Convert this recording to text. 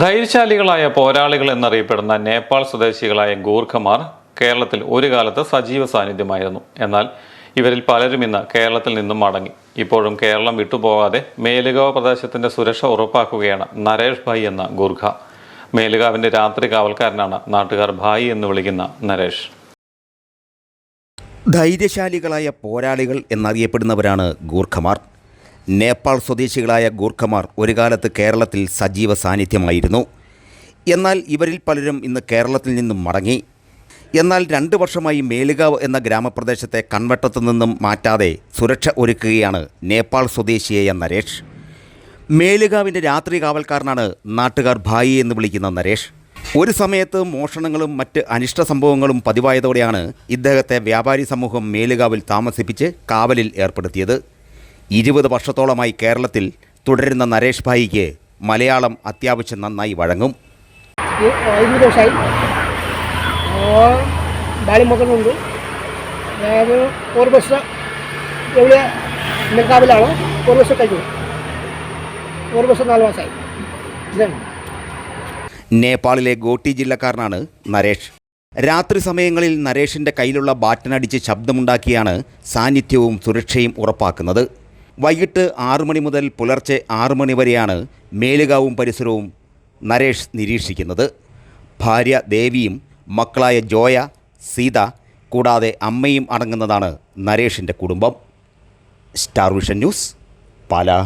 ധൈര്യശാലികളായ പോരാളികൾ എന്നറിയപ്പെടുന്ന നേപ്പാൾ സ്വദേശികളായ ഗൂർഖമാർ കേരളത്തിൽ ഒരു കാലത്ത് സജീവ സാന്നിധ്യമായിരുന്നു. എന്നാൽ ഇവരിൽ പലരും ഇന്ന് കേരളത്തിൽ നിന്നും മടങ്ങി. ഇപ്പോഴും കേരളം വിട്ടുപോകാതെ മേലുകാവ് പ്രദേശത്തിന്റെ സുരക്ഷ ഉറപ്പാക്കുകയാണ് നരേഷ് ഭായ് എന്ന ഗൂർഖ. മേലുകാവിന്റെ രാത്രി കാവൽക്കാരനാണ് നാട്ടുകാർ ഭായി എന്ന് വിളിക്കുന്ന നരേഷ്. ധൈര്യശാലികളായ പോരാളികൾ എന്നറിയപ്പെടുന്നവരാണ് ഗൂർഖമാർ. നേപ്പാൾ സ്വദേശികളായ ഗൂർഖമാർ ഒരു കാലത്ത് കേരളത്തിൽ സജീവ സാന്നിധ്യമായിരുന്നു. എന്നാൽ ഇവരിൽ പലരും ഇന്ന് കേരളത്തിൽ നിന്നും മടങ്ങി. എന്നാൽ രണ്ട് വർഷമായി മേലുകാവ് എന്ന ഗ്രാമപ്രദേശത്തെ കൺവട്ടത്തു നിന്നും മാറ്റാതെ സുരക്ഷ ഒരുക്കുകയാണ് നേപ്പാൾ സ്വദേശിയായ നരേഷ്. മേലുകാവിന്റെ രാത്രി കാവൽക്കാരനാണ് നാട്ടുകാർ ഭായി എന്ന് വിളിക്കുന്ന നരേഷ്. ഒരു സമയത്ത് മോഷണങ്ങളും മറ്റ് അനിഷ്ട സംഭവങ്ങളും പതിവായതോടെയാണ് ഇദ്ദേഹത്തെ വ്യാപാരി സമൂഹം മേലുകാവിൽ താമസിപ്പിച്ച് കാവലിൽ ഏർപ്പെടുത്തിയത്. ഇരുപത് വർഷത്തോളമായി കേരളത്തിൽ തുടരുന്ന നരേഷ് ഭായിക്ക് മലയാളം അത്യാവശ്യം നന്നായി വഴങ്ങും. ഒരു വർഷം ഒരു നേപ്പാളിലെ ഗോട്ടി ജില്ലക്കാരനാണ് നരേഷ്. രാത്രി സമയങ്ങളിൽ നരേഷിന്റെ കയ്യിലുള്ള ബാറ്റനടിച്ച് ശബ്ദമുണ്ടാക്കിയാണ് സാന്നിധ്യവും സുരക്ഷയും ഉറപ്പാക്കുന്നത്. വൈകിട്ട് ആറു മണി മുതൽ പുലർച്ചെ ആറു മണി വരെയാണ് മേലുകാവും പരിസരവും നരേഷ് നിരീക്ഷിക്കുന്നത്. ഭാര്യ ദേവിയും മക്കളായ ജോയ സീത കൂടാതെ അമ്മയും അടങ്ങുന്നതാണ് നരേഷിന്റെ കുടുംബം. Star vision news Pala.